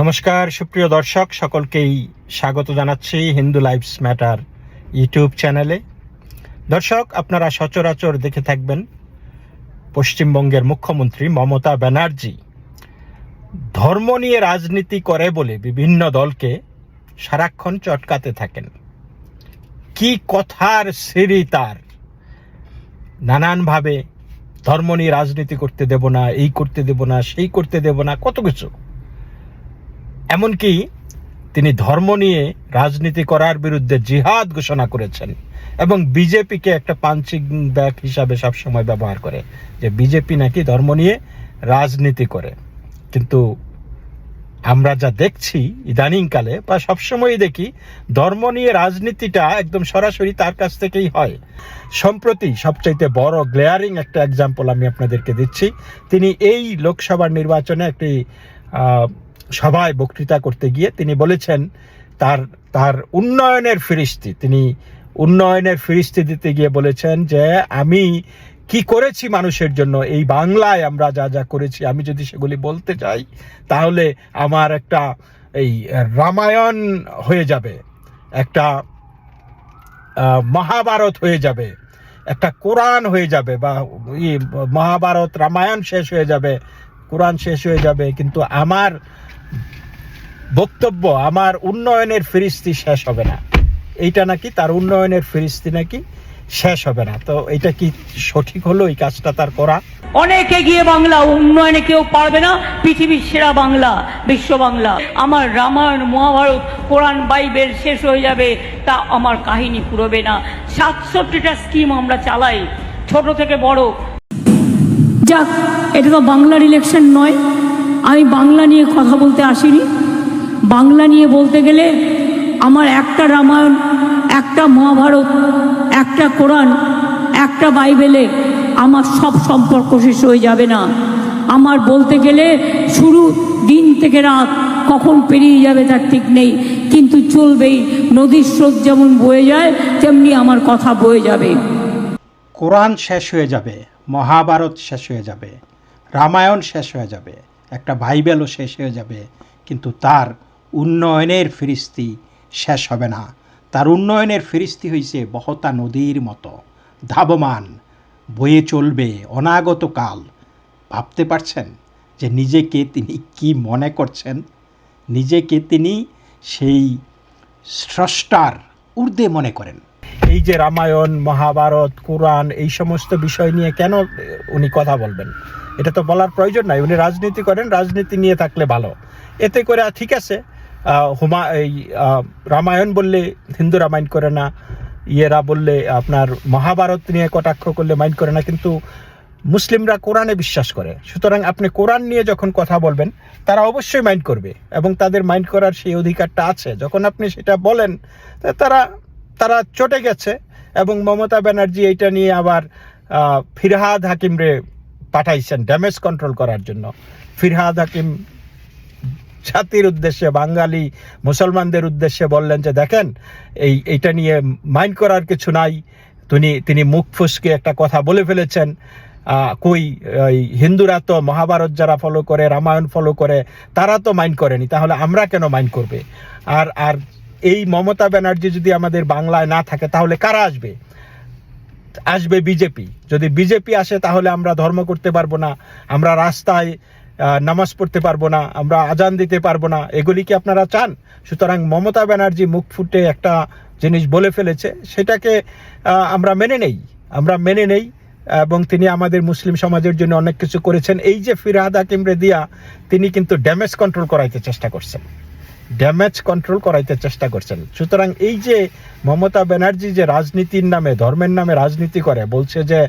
নমস্কার, সুপ্রিয় দর্শক, সকলকেই স্বাগত জানাচ্ছি হিন্দু লাইফস ম্যাটার ইউটিউব চ্যানেলে। দর্শক, আপনারা সচরাচর দেখে থাকবেন পশ্চিমবঙ্গের মুখ্যমন্ত্রী মমতা ব্যানার্জি। ধর্ম নিয়ে রাজনীতি করে বলে বিভিন্ন দলকে সারাক্ষণ চটকাতে থাকেন। কি কথার সিঁড়ি তার? নানানভাবে ধর্ম নিয়ে রাজনীতি করতে দেব না, এই করতে দেব না, সেই করতে দেব না, কত কিছু। এমনকি তিনি ধর্ম নিয়ে রাজনীতি করার বিরুদ্ধে জিহাদ ঘোষণা করেছেন এবং বিজেপিকে একটা পাঞ্চিং ব্যাগ হিসাবে সবসময় ব্যবহার করে যে বিজেপি নাকি ধর্ম নিয়ে রাজনীতি করে। কিন্তু আমরা যা দেখছি ইদানিংকালে বা সবসময়ই দেখি, ধর্ম নিয়ে রাজনীতিটা একদম সরাসরি তার কাছ থেকেই হয়। সম্প্রতি সবচাইতে বড় গ্লেয়ারিং একটা এক্সাম্পল আমি আপনাদেরকে দিচ্ছি। তিনি এই লোকসভার নির্বাচনে একটি সভায় বক্তৃতা করতে গিয়ে তিনি বলেছেন, তার তার উন্নয়নের ফিরিস্তি। তিনি উন্নয়নের ফিরিস্তি দিতে গিয়ে বলেছেন যে, আমি কি করেছি মানুষের জন্য? এই বাংলায় আমরা যা যা করেছি, আমি যদি সেগুলি বলতে চাই তাহলে আমার একটা এই রামায়ণ হয়ে যাবে, একটা মহাভারত হয়ে যাবে, একটা কোরআন হয়ে যাবে বা মহাভারত রামায়ণ শেষ হয়ে যাবে, কোরআন শেষ হয়ে যাবে, কিন্তু আমার বক্তব্য আমার উন্নয়নের ফিরিস্তি শেষ হবে না। এইটা নাকি? তার উন্নয়নের ফিরিস্তি নাকি? শেষ হবে না। তো এটা কি সঠিক হলো? এই কাজটা তার করা? অনেক এগিয়ে বাংলা উন্নয়নে কেউ পারবে না। পৃথিবীর সেরা বাংলা বিশ্ব বাংলা। আমার রামায়ণ মহাভারত কোরআন বাইবেল শেষ হয়ে যাবে তা আমার কাহিনী পুরোবে না। সাতষট্টিটা স্কিম আমরা চালাই ছোট থেকে বড়। যাক এটা তো বাংলার ইলেকশন নয়। আমি বাংলা নিয়ে কথা বলতে আসিনি। বাংলা নিয়ে বলতে গেলে আমার একটা রামায়ণ, একটা মহাভারত, একটা কোরআন, একটা বাইবেলে আমার সব সম্পর্ক শেষ হয়ে যাবে না। আমার বলতে গেলে শুরু দিন থেকে রাত কখন পেরিয়ে যাবে তার ঠিক নেই। কিন্তু চলবেই, নদীর স্রোত যেমন বয়ে যায়, তেমনি আমার কথা বয়ে যাবে। কোরআন শেষ হয়ে যাবে, মহাভারত শেষ হয়ে যাবে, রামায়ণ শেষ হয়ে যাবে। একটা বাইবেলও শেষ হয়ে যাবে, কিন্তু তার উন্নয়নের ফিরিস্তি শেষ হবে না। তার উন্নয়নের ফিরিস্তি হয়েছে বহতা নদীর মতো। ধাবমান, বয়ে চলবে অনাগত কাল। ভাবতে পারছেন যে নিজেকে তিনি কি মনে করছেন? নিজেকে তিনি সেই স্রষ্টার ঊর্ধ্বে মনে করেন। এই যে রামায়ণ, মহাভারত, কোরআন, এই সমস্ত বিষয় নিয়ে কেন উনি কথা বলবেন? এটা তো বলার প্রয়োজন নাই। উনি রাজনীতি করেন, রাজনীতি নিয়ে থাকলে ভালো। এতে করে ঠিক আছে হুমা, এই রামায়ণ বললে হিন্দু রামায়ণ করে না, ইয়েরা বললে আপনার মহাভারত নিয়ে কটাক্ষ করলে মাইন্ড করে না, কিন্তু মুসলিমরা কোরআনে বিশ্বাস করে। সুতরাং আপনি কোরআন নিয়ে যখন কথা বলবেন, তারা অবশ্যই মাইন্ড করবে এবং তাদের মাইন্ড করার সেই অধিকারটা আছে। যখন আপনি সেটা বলেন তারা তারা চটে গেছে এবং মমতা ব্যানার্জি এইটা নিয়ে আবার ফিরহাদ হাকিমরে পাঠাইছেন ড্যামেজ কন্ট্রোল করার জন্য। ফিরহাদ হাকিম জাতির উদ্দেশ্যে, বাঙালি মুসলমানদের উদ্দেশ্যে বললেন যে, দেখেন, এই, এইটা নিয়ে মাইন্ড করার কিছু নাই। তিনি তিনি মুখ ফুসকে একটা কথা বলে ফেলেছেন কই, এই হিন্দুরা তো মহাভারত যারা ফলো করে, রামায়ণ ফলো করে, তারা তো মাইন্ড করেনি, তাহলে আমরা কেন মাইন্ড করবে? আর আর মমতা ব্যানার্জি যদি আমাদের বাংলায় না থাকে, তাহলে কারা আসবে? আসবে বিজেপি। যদি বিজেপি আসে, তাহলে আমরা ধর্ম করতে পারব না, আমরা রাস্তায় নামাজ পড়তে পারব না, আমরা আজান দিতে পারব না। এগুলি কি আপনারা চান? সুতরাং মমতা ব্যানার্জি মুখ ফুটে একটা জিনিস বলে ফেলেছে, সেটাকে আমরা মেনে নেই। আমরা মেনে নেই, এবং তিনি আমাদের মুসলিম সমাজের জন্য অনেক কিছু করেছেন। এই যে ফিরহাদ হাকিম রেদিয়া, তিনি কিন্তু ড্যামেজ কন্ট্রোল করাইতে চেষ্টা করছেন। ড্যামেজ কন্ট্রোল করাইতে চেষ্টা করছেন। সুতরাং এই যে মমতা ব্যানার্জি যে রাজনীতির নামে, ধর্মের নামে রাজনীতি করে, বলছে যে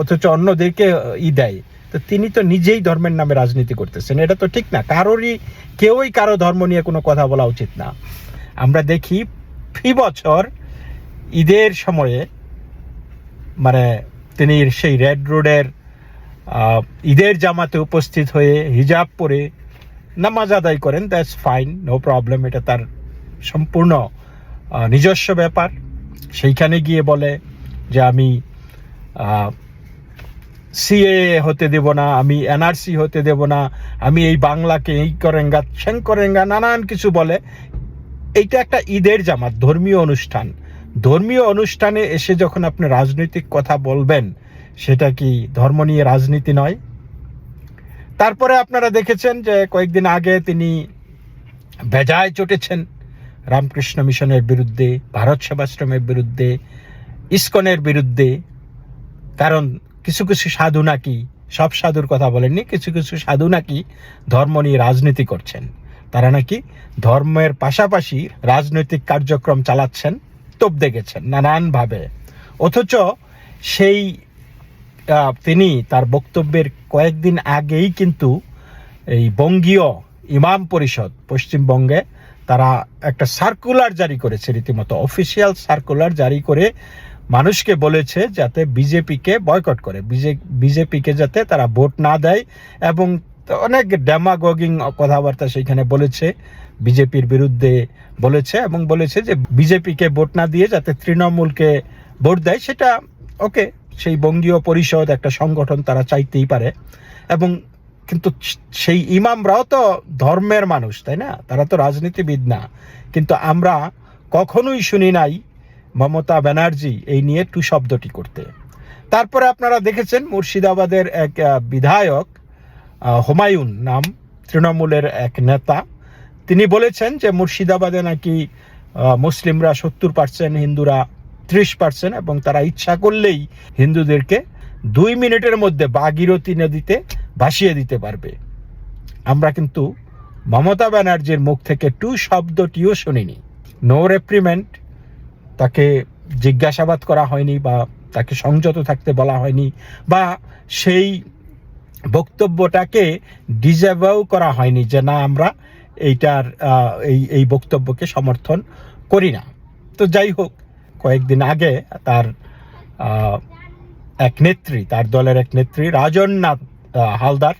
অথচ অন্যদেরকে ই দেয়, তো তিনি তো নিজেই ধর্মের নামে রাজনীতি করতেছেন। এটা তো ঠিক না। কারোরই, কেউই কারও ধর্ম নিয়ে কোনো কথা বলা উচিত না। আমরা দেখি, ফি বছর ঈদের সময়ে মানে তিনি সেই রেড রোডের ঈদের জামাতে উপস্থিত হয়ে হিজাব পরে নামাজ আদায় করেন দ্যাটস ফাইন নো প্রবলেম এটা তার সম্পূর্ণ নিজস্ব ব্যাপার। সেইখানে গিয়ে বলে যে আমি সিএ হতে দেব না, আমি এনআরসি হতে দেব না, আমি এই বাংলাকে এই করেঙ্গা, সেং করেঙ্গা, নানান কিছু বলে। এইটা একটা ঈদের জামাত, ধর্মীয় অনুষ্ঠান। ধর্মীয় অনুষ্ঠানে এসে যখন আপনি রাজনৈতিক কথা বলবেন, সেটা কি ধর্ম নিয়ে রাজনীতি নয়? তারপরে আপনারা দেখেছেন যে কয়েকদিন আগে তিনি বেজায় চটেছেন রামকৃষ্ণ মিশনের বিরুদ্ধে, ভারত সেবাশ্রমের বিরুদ্ধে, ইস্কনের বিরুদ্ধে। কারণ কিছু কিছু সাধু নাকি, সব সাধুর কথা বলেননি, কিছু কিছু সাধু নাকি ধর্ম নিয়ে রাজনীতি করছেন। তারা নাকি ধর্মের পাশাপাশি রাজনৈতিক কার্যক্রম চালাচ্ছেন তোপ দেখেছেন নানানভাবে। অথচ সেই তিনি তার বক্তব্যের কয়েকদিন আগেই কিন্তু এই বঙ্গীয় ইমাম পরিষদ পশ্চিমবঙ্গে তারা একটা সার্কুলার জারি করেছে রীতিমতো অফিসিয়াল সার্কুলার জারি করে মানুষকে বলেছে যাতে বিজেপিকে বয়কট করে, বিজে, বিজেপিকে যাতে তারা ভোট না দেয় এবং অনেক ড্যামাগগিং কথাবার্তা সেখানে বলেছে, বিজেপির বিরুদ্ধে বলেছে এবং বলেছে যে বিজেপিকে ভোট না দিয়ে যাতে তৃণমূলকে ভোট দেয়, সেটা ওকে সেই বঙ্গীয় পরিষদ একটা সংগঠন তারা চাইতেই পারে। এবং কিন্তু সেই ইমামরাও তো ধর্মের মানুষ, তাই না? তারা তো রাজনীতিবিদ না। কিন্তু আমরা কখনোই শুনি নাই মমতা ব্যানার্জি এই নিয়ে টু শব্দটি করতে। তারপরে আপনারা দেখেছেন মুর্শিদাবাদের এক বিধায়ক হুমায়ুন নাম, তৃণমূলের এক নেতা। তিনি বলেছেন যে মুর্শিদাবাদে নাকি মুসলিমরা সত্তর পার্সেন্ট হিন্দুরা ত্রিশ পার্সেন্ট এবং তারা ইচ্ছা করলেই হিন্দুদেরকে দুই মিনিটের মধ্যে বাগীরথী নদীতে ভাসিয়ে দিতে পারবে। আমরা কিন্তু মমতা ব্যানার্জির মুখ থেকে টু শব্দটিও শুনিনি। নো রেপ্রিমেন্ট তাকে জিজ্ঞাসাবাদ করা হয়নি বা তাকে সংযত থাকতে বলা হয়নি বা সেই বক্তব্যটাকে ডিজার্ভও করা হয়নি যে না, আমরা এইটার এই এই বক্তব্যকে সমর্থন করি না। তো যাই হোক কয়েকদিন আগে তার এক নেত্রী, তার দলের এক নেত্রী, রাজন্নাথ হালদার,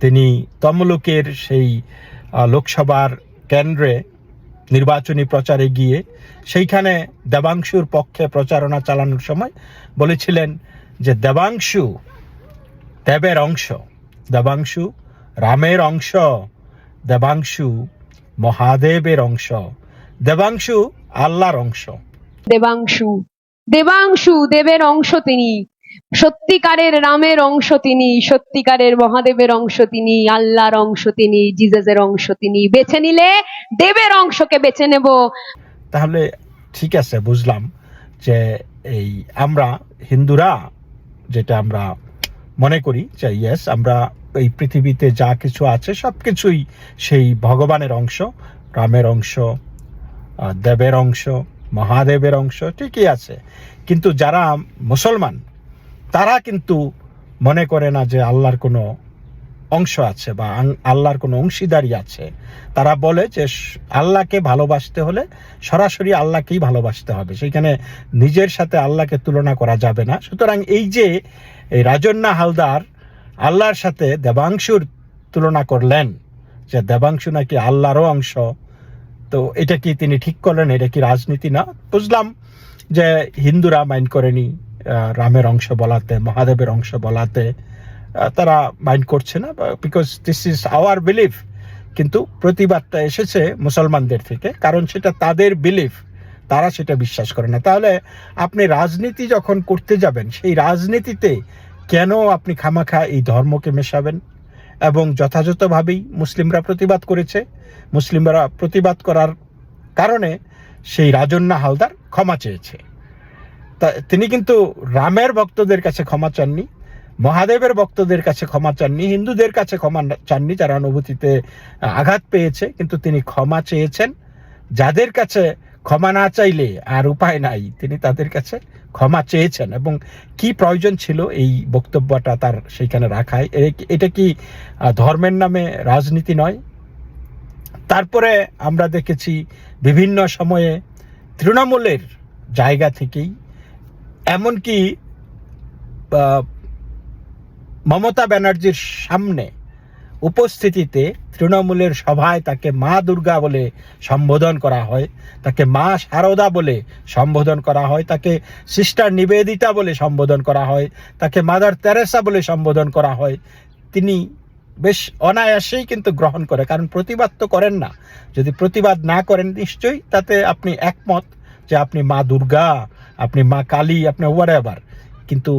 তিনি তমলুকের সেই লোকসভার কেন্দ্রে নির্বাচনী প্রচারে গিয়ে সেইখানে দেবাংশুর পক্ষে প্রচারণা চালানোর সময় বলেছিলেন যে দেবাংশু দেবের অংশ, দেবাংশু রামের অংশ, দেবাংশু মহাদেবের অংশ, দেবাংশু আল্লাহর অংশ। দেবাংশু। দেবাংশু দেবের অংশ তিনি। সত্যিকারের রামের অংশ তিনি, সত্যিকারের মহাদেবের অংশ তিনি, আল্লাহর অংশ তিনি, জিজাজের অংশ তিনি। বেছে নিলে দেবের অংশকে বেছে নেব। তাহলে ঠিক আছে, বুঝলাম যে এই আমরা হিন্দুরা, যেটা আমরা মনে করি যে ইয়েস আমরা এই পৃথিবীতে যা কিছু আছে সব কিছুই সেই ভগবানের অংশ, রামের অংশ দেবের অংশ মহাদেবের অংশ ঠিকই আছে। কিন্তু যারা মুসলমান, তারা কিন্তু মনে করে না যে আল্লাহর কোনো অংশ আছে বা আল্লাহর কোনো অংশীদারি আছে। তারা বলে যে আল্লাহকে ভালোবাসতে হলে সরাসরি আল্লাহকেই ভালোবাসতে হবে। সেখানে নিজের সাথে আল্লাহকে তুলনা করা যাবে না। সুতরাং এই যে এই রাজন্না হালদার আল্লাহর সাথে দেবাংশুর তুলনা করলেন যে দেবাংশু নাকি আল্লাহরও অংশ তো এটা কি তিনি ঠিক করলেন? এটা কি রাজনীতি না? বুঝলাম যে হিন্দুরা মাইন্ড করেনি রামের অংশ বলাতে, মহাদেবের অংশ বলাতে তারা মাইন্ড করছে না because this is our belief কিন্তু প্রতিবাদটা এসেছে মুসলমানদের থেকে, কারণ সেটা তাদের বিলিফ তারা সেটা বিশ্বাস করে না। তাহলে আপনি রাজনীতি যখন করতে যাবেন, সেই রাজনীতিতে কেন আপনি খামাখা এই ধর্মকে মেশাবেন? এবং যথাযথভাবেই মুসলিমরা প্রতিবাদ করেছে। মুসলিমরা প্রতিবাদ করার কারণে সেই রাজন্না হালদার ক্ষমা চেয়েছে। তা, তিনি কিন্তু রামের ভক্তদের কাছে ক্ষমা চাননি, মহাদেবের ভক্তদের কাছে ক্ষমা চাননি, হিন্দুদের কাছে ক্ষমা চাননি, যারা অনুভূতিতে আঘাত পেয়েছে, কিন্তু তিনি ক্ষমা চেয়েছেন। যাদের কাছে ক্ষমা না চাইলে আর উপায় নাই। তিনি তাদের কাছে ক্ষমা চেয়েছেন এবং কি প্রয়োজন ছিল এই বক্তব্যটা তার সেইখানে রাখায় এটা কি ধর্মের নামে রাজনীতি নয়? তারপরে আমরা দেখেছি বিভিন্ন সময়ে তৃণমূলের জায়গা থেকেই এমনকি মমতা ব্যানার্জির সামনে উপস্থিতিতে তৃণমূলের সভায় তাকে মা দুর্গা বলে সম্বোধন করা হয়, তাকে মা শারদা বলে সম্বোধন করা হয়, তাকে সিস্টার নিবেদিতা বলে সম্বোধন করা হয়, তাকে মাদার তেরেসা বলে সম্বোধন করা হয়। তিনি বেশ অনায়াসেই কিন্তু গ্রহণ করে, কারণ প্রতিবাদ তো করেন না। যদি প্রতিবাদ না করেন, নিশ্চয়ই তাতে আপনি একমত যে আপনি মা দুর্গা, আপনি মা কালী, আপনি ওয়ার কিন্তু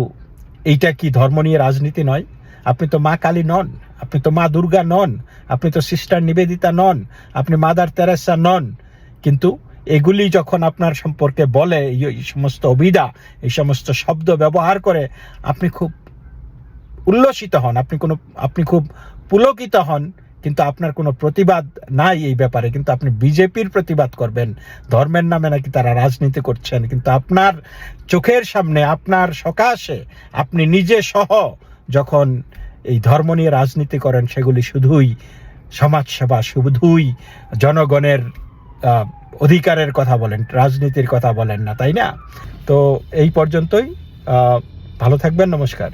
এইটা কি ধর্ম নিয়ে রাজনীতি নয়? আপনি তো মা কালী নন, আপনি তো মা দুর্গা নন, আপনি তো সিস্টার নিবেদিতা নন, আপনি মাদার তেরেসা নন। কিন্তু এগুলি যখন আপনার সম্পর্কে বলে, এই সমস্ত অভিধা, এই সমস্ত শব্দ ব্যবহার করে আপনি খুব উল্লসিত হন, আপনি কোনো, আপনি খুব পুলকিত হন, কিন্তু আপনার কোনো প্রতিবাদ নাই এই ব্যাপারে, কিন্তু আপনি বিজেপির প্রতিবাদ করবেন। ধর্মের নামে নাকি তারা রাজনীতি করছেন, কিন্তু আপনার চোখের সামনে, আপনার সকাশে, আপনি নিজে সহ যখন এই ধর্ম নিয়ে রাজনীতি করেন, সেগুলি শুধুই সমাজসেবা, শুধুই জনগণের অধিকারের কথা বলেন, রাজনীতির কথা বলেন না, তাই না? তো এই পর্যন্তই ভালো থাকবেন, নমস্কার।